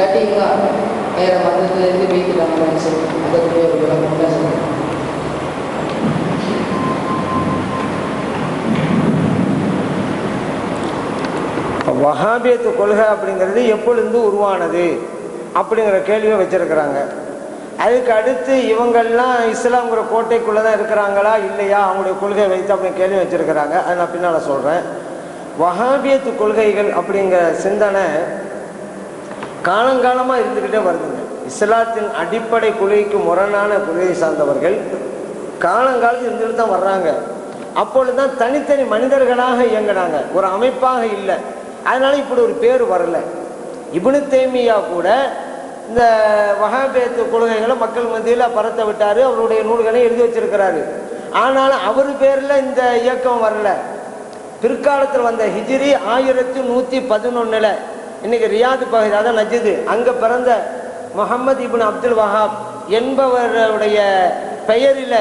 இல்லாட்டி இங்கே வேறு மதத்துலேருந்து வீட்டுக்காங்கன்னு சொல்லி அதுக்கு ஒரு விளக்கம் தான் வஹாபியத்து கொள்கை அப்படிங்கிறது எப்பொழுது உருவானது அப்படிங்கிற கேள்வியை வச்சிருக்கிறாங்க. அதுக்கு அடுத்து இவங்கெல்லாம் இஸ்லாம்ங்கிற கோட்டைக்குள்ளே தான் இருக்கிறாங்களா இல்லையா? அவங்களுடைய கொள்கை வைத்து அப்படின்னு கேள்வி வச்சிருக்கிறாங்க. அதை நான் பின்னால் சொல்கிறேன் வஹாபியத்து கொள்கைகள் அப்படிங்கிற சிந்தனை காலங்காலமாக இருந்துக்கிட்டே வருதுங்க. இஸ்லாத்தின் அடிப்படை கொள்கைக்கு முரணான கொள்கையை சார்ந்தவர்கள் காலங்காலத்தில் இருந்துட்டு தான் வர்றாங்க. அப்பொழுது தான் தனித்தனி மனிதர்களாக இயங்கினாங்க ஒரு அமைப்பாக இல்லை. அதனால இப்படி ஒரு பேர் வரல. இபுனு தேமியா கூட இந்த வகாபேத்து கொள்கைகளை மக்கள் மத்தியில் பரத்த விட்டார். அவருடைய நூல்களை எழுதி வச்சிருக்கிறாரு. ஆனாலும் அவர் பேரில் இந்த இயக்கம் வரல. பிற்காலத்தில் வந்த ஹிஜ்ரி ஆயிரத்தி நூற்றி பதினொன்றில் இன்னைக்கு ரியாது பகுதி அதான் நஜிது அங்கே பிறந்த முகமது இபின் அப்துல் வஹாப் என்பவருடைய பெயரில்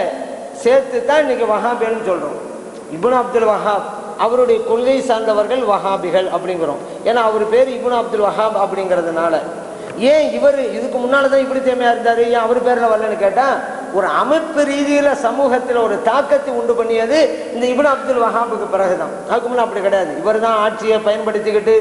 சேர்த்து தான் இன்னைக்கு வஹாபின்னு சொல்கிறோம் இபுன் அப்துல் வஹாப் அவருடைய கொள்கை சார்ந்தவர்கள் வஹாபிகள் அப்படிங்கிறோம். ஏன்னா அவர் பேர் இபுன் அப்துல் வஹாப் அப்படிங்கிறதுனால. ஏன் இவர் இதுக்கு முன்னால் தான் இப்படி தேமையா இருந்தாரு? ஏன் அவர் பேர்ல வரலன்னு கேட்டா ஒரு அமைப்பு ரீதியில சமூகத்தில் ஒரு தாக்கத்தை உண்டு பண்ணியது இந்த இபுன் அப்துல் வஹாபுக்கு பிறகுதான். அதுக்கு முன்னாடி அப்படி கிடையாது. இவர் தான் ஆட்சியை பயன்படுத்திக்கிட்டு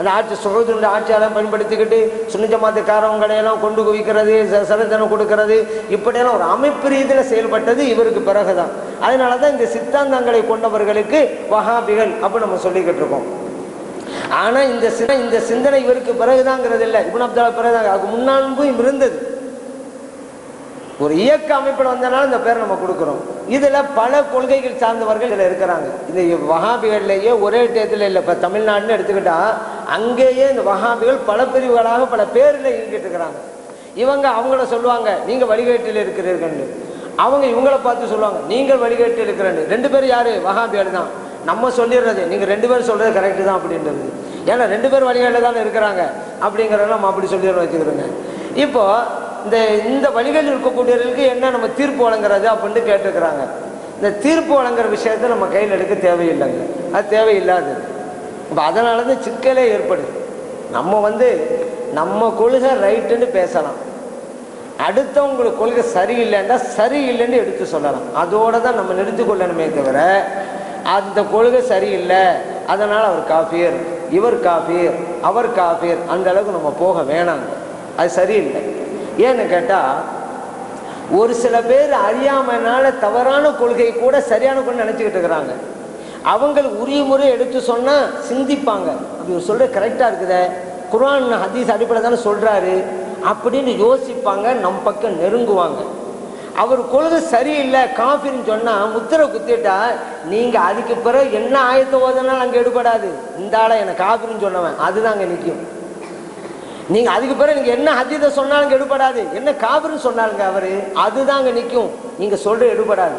அந்த ஆட்சி சுகோதரனுடைய ஆட்சியாளர் பயன்படுத்திக்கிட்டு சுனிஜமாத்துக்காரவங்களை எல்லாம் கொண்டு குவிக்கிறது ச- சலுத்தனம் கொடுக்கிறது. இப்படியெல்லாம் ஒரு அமைப்பு ரீதியில் செயல்பட்டது இவருக்கு பிறகுதான். அதனால தான் இந்த சித்தாந்தங்களை கொண்டவர்களுக்கு வஹாபிகள் அப்படி நம்ம சொல்லிக்கிட்டு இருக்கோம். ஆனா இந்த சிந்தனை இந்த சிந்தனை இவருக்கு பிறகுதாங்கிறது இல்லை. இப்னு அப்துல்லா பிறகுதான். அதுக்கு முன்னான்பும் இருந்தது. ஒரு இயக்க அமைப்பில் வந்தனால இந்த பேரை நம்ம கொடுக்குறோம். இதுல பல கொள்கைகள் சார்ந்தவர்கள் இதில் இருக்கிறாங்க. இந்த வகாபிகள்லேயே ஒரே டேத்தில் இல்லை. இப்போ தமிழ்நாடுன்னு எடுத்துக்கிட்டால் அங்கேயே இந்த வகாபிகள் பல பிரிவுகளாக பல பேரில் இயங்கிட்டு இருக்கிறாங்க. இவங்க அவங்கள சொல்லுவாங்க நீங்க வழிகேட்டில் இருக்கிறீர்கள் அவங்க இவங்கள பார்த்து சொல்லுவாங்க நீங்கள் வழிகேட்டில் இருக்கிறேன்னு. ரெண்டு பேரும் யாரு? வகாபிகள் தான். நம்ம சொல்லிடுறது நீங்க ரெண்டு பேரும் சொல்றது கரெக்டு தான் அப்படின்றது. ஏன்னா ரெண்டு பேர் வழிகளில் தானே இருக்கிறாங்க அப்படிங்கிறத நம்ம அப்படி சொல்லிடுற வச்சுக்கிறோங்க. இப்போ இந்த இந்த வழிகளில் இருக்கக்கூடியவர்களுக்கு என்ன நம்ம தீர்ப்பு வழங்குறது அப்படின்ட்டு கேட்டிருக்கிறாங்க. இந்த தீர்ப்பு வழங்குற விஷயத்தை நம்ம கையில் எடுக்க தேவையில்லைங்க. அது தேவையில்லாதது. இப்போ அதனால தான் சிக்கலே ஏற்படுது. நம்ம வந்து நம்ம கொள்கை ரைட்டுன்னு பேசலாம். அடுத்தவங்களுக்கு கொள்கை சரியில்லைன்னா சரியில்லைன்னு எடுத்து சொல்லலாம். அதோட தான் நம்ம நிறுத்தி கொள்ளணுமே தவிர அந்த கொள்கை சரியில்லை அதனால் அவர் காஃபியர் இவர் காஃபியர் அவர் காஃபியர் அந்த அளவுக்கு நம்ம போக வேணாங்க அது சரியில்லை. ஏன்னு கேட்டால் ஒரு சில பேர் அறியாமனால தவறான கொள்கை கூட சரியான கொண்டு நினச்சிக்கிட்டு இருக்கிறாங்க. அவங்கள் உரிய முறை எடுத்து சொன்னால் சிந்திப்பாங்க. அப்படி ஒரு சொல்கிற கரெக்டாக இருக்குதே. குரான் ஹதீஸ் அடிப்படை தானே சொல்கிறாரு அப்படின்னு யோசிப்பாங்க நம் பக்கம் நெருங்குவாங்க. அவர் கொள்கை சரியில்லை காஃபின்னு சொன்னால் முத்திரை குத்திட்டா நீங்கள் அதுக்கு பிறகு என்ன ஆயத்த ஓதுனாலும் அங்கே எடுபடாது. இந்த ஆளை எனக்கு காஃபின்னு சொன்னவன். அதுதான் அங்கே நிற்கும் நீங்கள் அதுக்கு பிறகு நீங்கள் என்ன ஹதீதை சொன்னாலும் எடுபடாது. என்ன காபிர்னு சொன்னாலுங்க அவர் அதுதான் அங்கே நிற்கும் நீங்கள் சொல்கிற எடுபடாது.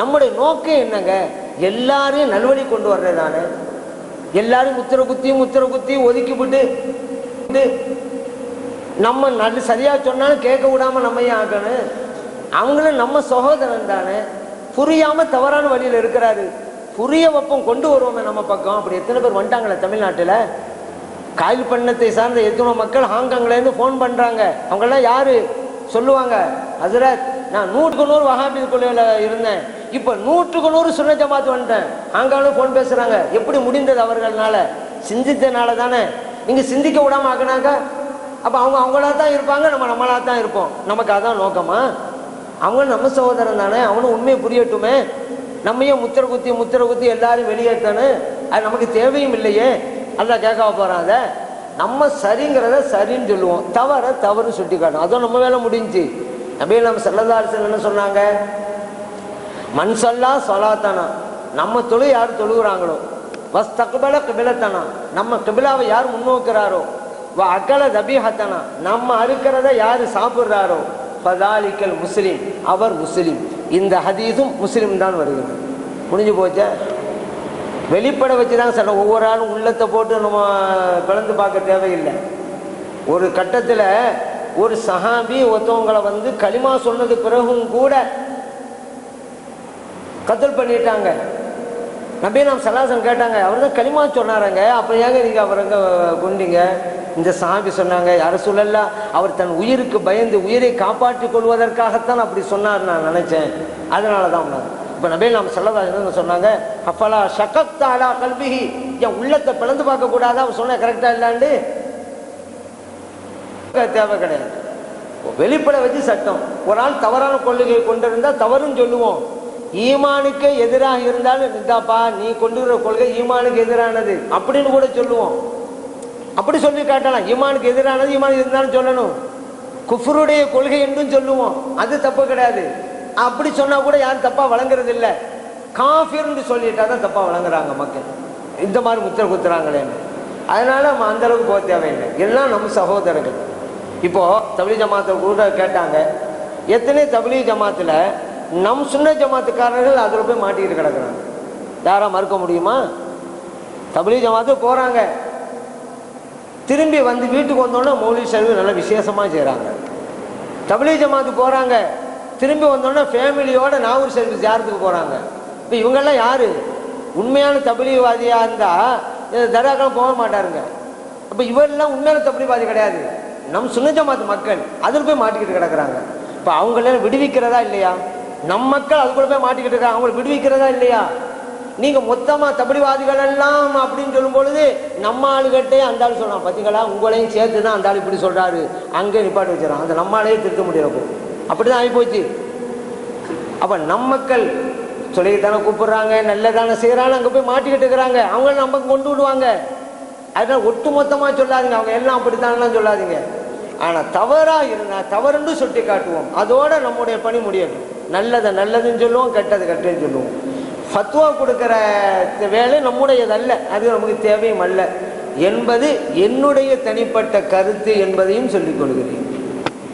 நம்முடைய நோக்கம் என்னங்க? எல்லாரையும் நல்வழி கொண்டு வர்றது தானே எல்லாரும் முத்திர குத்தி முத்திர குத்தி ஒதுக்கி விட்டு விட்டு நம்ம நல்ல சரியா சொன்னாலும் கேட்க விடாம நம்ம ஏன் அவங்களும் நம்ம சகோதரன் தானே. புரியாம தவறான வழியில் இருக்கிறாரு. புரிய வப்பம் கொண்டு வருவோமே நம்ம பக்கம். அப்படி எத்தனை பேர் வந்துட்டாங்களே தமிழ்நாட்டில்? காயில் பண்ணத்தை சார்ந்த எத்தனை மக்கள் ஹாங்காங்லேருந்து ஃபோன் பண்ணுறாங்க அவங்கெல்லாம் யாரு? சொல்லுவாங்க. அதில் நான் நூற்றுக்கு நூறு வகாபி கொள்கையில் இருந்தேன். இப்போ நூற்றுக்கு நூறு சுன்ன ஜமாத் வந்துட்டேன். ஆங்காலும் ஃபோன் பேசுகிறாங்க எப்படி முடிந்தது அவர்களால சிந்தித்தனால தானே. நீங்கள் சிந்திக்க விடாம ஆக்குனாக்கா அப்போ அவங்க அவங்களா தான் இருப்பாங்க நம்ம நம்மளா தான் இருப்போம். நமக்கு அதான் நோக்கமா? அவங்களும் நம்ம சகோதரன் தானே. அவனும் உண்மையை புரியட்டுமே. நம்ம ஏன் முத்திர குத்தி முத்திர குத்தி எல்லாரும் வெளியேற்றானு. அது நமக்கு தேவையும் இல்லையே. அல்ல கேட்க போகிறாத நம்ம சரிங்கிறத சரின்னு சொல்லுவோம். தவற தவறுன்னு சுட்டி காட்டும் அதுவும் நம்ம வேலை முடிஞ்சு. அப்படியே நம்ம செல்லதாரிசன் என்ன சொன்னாங்க? மண் சொல்லா சொலாத்தானா. நம்ம தொழு யார் தொழுகிறாங்களோ? வஸ் தகுபல கிபிலத்தனா. நம்ம கிபிலாவை யார் முன்னோக்கிறாரோ? வ அகல தபிஹத்தனா. நம்ம அறுக்கிறத யார் சாப்பிட்றாரோ? பதாலிக்கல் முஸ்லீம். அவர் முஸ்லீம். இந்த ஹதீஸும் முஸ்லீம் தான் வருகிறது. முடிஞ்சு போச்ச? வெளிப்பட வச்சு தான் சில ஒவ்வொரு ஆளும் உள்ளத்தை போட்டு நம்ம பிளந்து பார்க்க தேவையில்லை. ஒரு கட்டத்தில் ஒரு சஹாபி ஒருத்தவங்களை வந்து களிமா சொன்னது பிறகும் கூட கத்தல் பண்ணிட்டாங்க. நம்பி நாம் சலாசன் கேட்டாங்க அவர் தான் களிமா சொன்னாராங்க. அப்புறம் ஏங்க நீங்கள் அவரங்க கொண்டீங்க? இந்த சாமி சொன்னாங்க யாரும் சொல்லல அவர் தன் உயிருக்கு பயந்து உயிரை காப்பாற்றிக் கொள்வதற்காகத்தான் அப்படி சொன்னார் நான் நினைச்சேன். அதனால தான் உணர்ந்தேன். இப்போ நபி நாம் சொல்லதா என்ன சொன்னாங்க அப்பலா சகத்தாலா கல்விஹி என் உள்ளத்தை பிளந்து பார்க்க கூடாதா? அவர் சொன்ன கரெக்டா இல்லாண்டு தேவை கிடையாது. வெளிப்படை வச்சு சட்டம். ஒரு ஆள் தவறான கொள்கையை கொண்டிருந்தா தவறுன்னு சொல்லுவோம். ஈமானுக்கு எதிராக இருந்தாலும் இந்தாப்பா நீ கொண்டுகிற கொள்கை ஈமானுக்கு எதிரானது. அப்படின்னு கூட சொல்லுவோம். அப்படி சொல்லி காட்டலாம். ஈமானுக்கு எதிரானது ஈமானுக்கு இருந்தாலும் சொல்லணும். குஃபருடைய கொள்கை என்றும் சொல்லுவோம். அது தப்பு கிடையாது. அப்படி சொன்னா கூட யாரும் தப்பா வழங்குறது இல்லை காஃபிர்னு சொல்லிட்டா தான் தப்பா வழங்குறாங்க மக்கள். இந்த மாதிரி முத்திர குத்துறாங்களேன்னு அதனால நம்ம அந்த அளவுக்கு போக தேவையில்லை. எல்லாம் நம்ம சகோதரர்கள். இப்போ தபிலி ஜமாத்தை கூட கேட்டாங்க. எத்தனை தபிலி ஜமாத்துல நம் சுன்ன ஜமாத்துக்காரர்கள் அதில் போய் மாட்டிக்கிட்டு கிடக்குறாங்க. யாரா மறுக்க முடியுமா? தபிலி ஜமாத்து போகிறாங்க திரும்பி வந்து வீட்டுக்கு வந்தோடனே மௌலி செல்வி நல்லா விசேஷமாக செய்கிறாங்க தபிலி ஜமாத்து போகிறாங்க திரும்பி வந்தோடனே ஃபேமிலியோட நாகூர் செல்வி ஜாரத்துக்கு போகிறாங்க இப்போ இவங்கெல்லாம் யாரு? உண்மையான தபிலிவாதியாக இருந்தால் தர்காக்கெல்லாம் போக மாட்டாருங்க. அப்போ இவரெல்லாம் உண்மையான தபிலிவாதி கிடையாது. நம் சுன்ன ஜமாத்து மக்கள் அதில் போய் மாட்டிக்கிட்டு கிடக்குறாங்க. இப்போ அவங்களெல்லாம் விடுவிக்கிறதா இல்லையா? நம் மக்கள் அதுக்குள்ள போய் மாட்டிக்கிட்டு இருக்காங்க. அவங்களை விடுவிக்கிறதா இல்லையா? நீங்க மொத்தமா தபடிவாதிகள் எல்லாம் அப்படின்னு சொல்லும் பொழுது நம்ம ஆளுகிட்டே அந்த ஆள் சொல்றான். பாத்தீங்களா? உங்களையும் சேர்த்து தான் அந்த ஆள் இப்படி சொல்றாரு. அங்கே நிப்பாட்டு வச்சிடறான். அந்த நம்ம ஆளையே திருத்த முடியறப்போ அப்படிதான் ஆகி ஆகிப்போச்சு அப்ப நம் மக்கள் சொல்லித்தானே கூப்பிடுறாங்க நல்லதானே செய்யறாங்க அங்க போய் மாட்டிக்கிட்டு இருக்கிறாங்க. அவங்க நம்ம கொண்டு விடுவாங்க. அதனால ஒட்டு மொத்தமா சொல்லாதீங்க. அவங்க எல்லாம் அப்படித்தான்லாம் சொல்லாதீங்க. ஆனா தவறா இருந்தா தவறுன்னு சுட்டி காட்டுவோம் அதோட நம்முடைய பணி முடியட்டும். நல்லதை நல்லதுன்னு சொல்லுவோம் கெட்டது கெட்டதுன்னு சொல்லுவோம். ஃபத்வா கொடுக்குற வேலை நம்முடையதல்ல. அது நமக்கு தேவையும் அல்ல. என்பது என்னுடைய தனிப்பட்ட கருத்து என்பதையும் சொல்லிக் கொள்கிறேன்.